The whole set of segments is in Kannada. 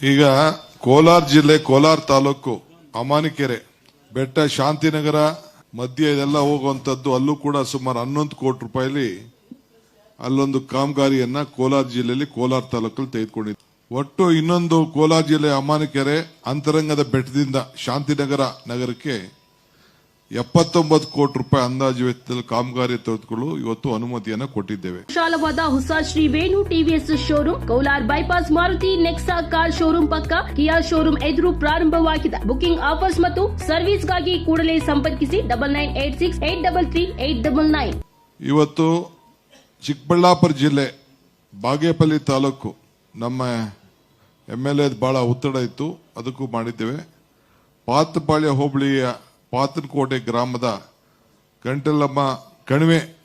ಈಗ ಕೋಲಾರ ಜಿಲ್ಲೆ, ಕೋಲಾರ ತಾಲೂಕು, ಅಮಾನಿಕೆರೆ, ಬೆಟ್ಟ, ಶಾಂತಿನಗರ ಮಧ್ಯ ಇದೆಲ್ಲ ಹೋಗುವಂತದ್ದು ಅಲ್ಲೂ ಕೂಡ ಸುಮಾರು ಹನ್ನೊಂದು ಕೋಟಿ ರೂಪಾಯಿಲಿ ಅಲ್ಲೊಂದು ಕಾಮಗಾರಿಯನ್ನ ಕೋಲಾರ ಜಿಲ್ಲೆಯಲ್ಲಿ ಕೋಲಾರ ತಾಲೂಕಲ್ಲಿ ತೆಗೆದುಕೊಂಡಿದ್ದೆ. ಒಟ್ಟು ಇನ್ನೊಂದು ಕೋಲಾರ ಜಿಲ್ಲೆ, ಅಮಾನಿಕೆರೆ, ಅಂತರಂಗದ ಬೆಟ್ಟದಿಂದ ಶಾಂತಿನಗರ ನಗರಕ್ಕೆ ಎಪ್ಪತ್ತೊಂಬತ್ತು ಕೋಟಿ ರೂಪಾಯಿ ಅಂದಾಜು ವೆಚ್ಚದಲ್ಲಿ ಕಾಮಗಾರಿ ತೆಗೆದುಕೊಳ್ಳಲು ಇವತ್ತು ಅನುಮತಿಯನ್ನ ಕೊಟ್ಟಿದ್ದೇವೆ. ವಿಶಾಲವಾದ ಹೊಸ Shri Venu TVS showroom Kaular bypass Maruti Nexa car showroom ಪಕ್ಕ ಕಿಯಾ ಶೋರೂಮ್ ಎದುರು ಪ್ರಾರಂಭವಾಗಿದೆ. ಬುಕಿಂಗ್ ಆಫರ್ಸ್ ಮತ್ತು ಸರ್ವಿಸ್ಗಾಗಿ ಕೂಡಲೇ ಸಂಪರ್ಕಿಸಿ double nine eight six eight double three eight double nine ಇವತ್ತು ಚಿಕ್ಕಬಳ್ಳಾಪುರ ಜಿಲ್ಲೆ ಬಾಗೇಪಲ್ಲಿ ತಾಲೂಕು ನಮ್ಮ ಎಂ ಎಲ್ ಎ ಬಹಳ ಒತ್ತಡ ಇತ್ತು. ಅದಕ್ಕೂ ಮಾಡಿದ್ದೇವೆ. ಪಾತಪಾಳ್ಯ ಹೋಬಳಿಯ ಪಾತನಕೋಟೆ ಗ್ರಾಮದ ಗಂಟಲಮ್ಮ ಕಣಿವೆ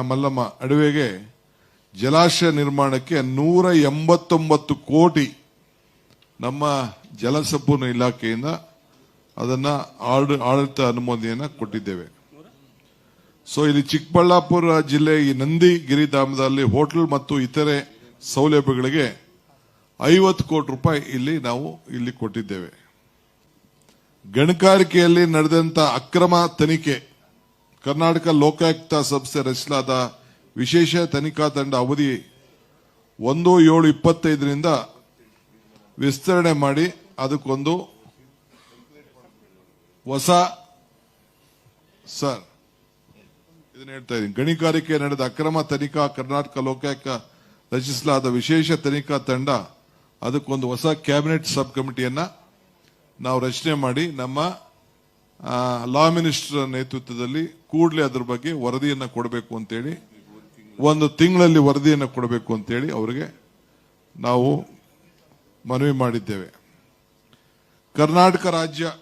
ಮಲ್ಲಮ್ಮ ಅಡವೆಗೆ ಜಲಾಶಯ ನಿರ್ಮಾಣಕ್ಕೆ ನೂರ ಎಂಬತ್ತೊಂಬತ್ತು ಕೋಟಿ ನಮ್ಮ ಜಲಸಂಪೂರ್ಣ ಇಲಾಖೆಯಿಂದ ಅದನ್ನ ಆಡ- ಆಡಳಿತ ಅನುಮೋದನೆಯನ್ನ ಕೊಟ್ಟಿದ್ದೇವೆ. ಸೊ ಇಲ್ಲಿ ಚಿಕ್ಕಬಳ್ಳಾಪುರ ಜಿಲ್ಲೆ ಈ ನಂದಿ ಗಿರಿಧಾಮದಲ್ಲಿ ಹೋಟೆಲ್ ಮತ್ತು ಇತರೆ ಸೌಲಭ್ಯಗಳಿಗೆ ಐವತ್ತು ಕೋಟಿ ರೂಪಾಯಿ ಇಲ್ಲಿ ನಾವು ಇಲ್ಲಿ ಕೊಟ್ಟಿದ್ದೇವೆ. ಗಣಿಗಾರಿಕೆಯಲ್ಲಿ ನಡೆದಂತ ಅಕ್ರಮ ತನಿಖೆ. ಕರ್ನಾಟಕ ಲೋಕಾಯುಕ್ತ ಸಂಸ್ಥೆ ರಚಿಸಲಾದ ವಿಶೇಷ ತನಿಖಾ ತಂಡ ಅವಧಿ ಒಂದು ಏಳು ಇಪ್ಪತ್ತೈದರಿಂದ ವಿಸ್ತರಣೆ ಮಾಡಿ ಅದಕ್ಕೊಂದು ಹೊಸ ಸರ್, ಇದನ್ನ ಹೇಳ್ತಾ ಇದ್ದೀನಿ. ಗಣಿಗಾರಿಕೆ ನಡೆದ ಅಕ್ರಮ ತನಿಖಾ ಕರ್ನಾಟಕ ಲೋಕಾಯುಕ್ತ ರಚಿಸಲಾದ ವಿಶೇಷ ತನಿಖಾ ತಂಡ ಅದಕ್ಕೊಂದು ಹೊಸ ಕ್ಯಾಬಿನೆಟ್ ಸಬ್ ಕಮಿಟಿಯನ್ನ ನಾವು ರಚನೆ ಮಾಡಿ ನಮ್ಮ ಲಾ ಮಿನಿಸ್ಟರ್ ನೇತೃತ್ವದಲ್ಲಿ ಕೂಡಲೇ ಅದ್ರ ಬಗ್ಗೆ ವರದಿಯನ್ನ ಕೊಡಬೇಕು ಅಂತೇಳಿ, ಒಂದು ತಿಂಗಳಲ್ಲಿ ವರದಿಯನ್ನು ಕೊಡಬೇಕು ಅಂತೇಳಿ ಅವರಿಗೆ ನಾವು ಮನವಿ ಮಾಡಿದ್ದೇವೆ. ಕರ್ನಾಟಕ ರಾಜ್ಯ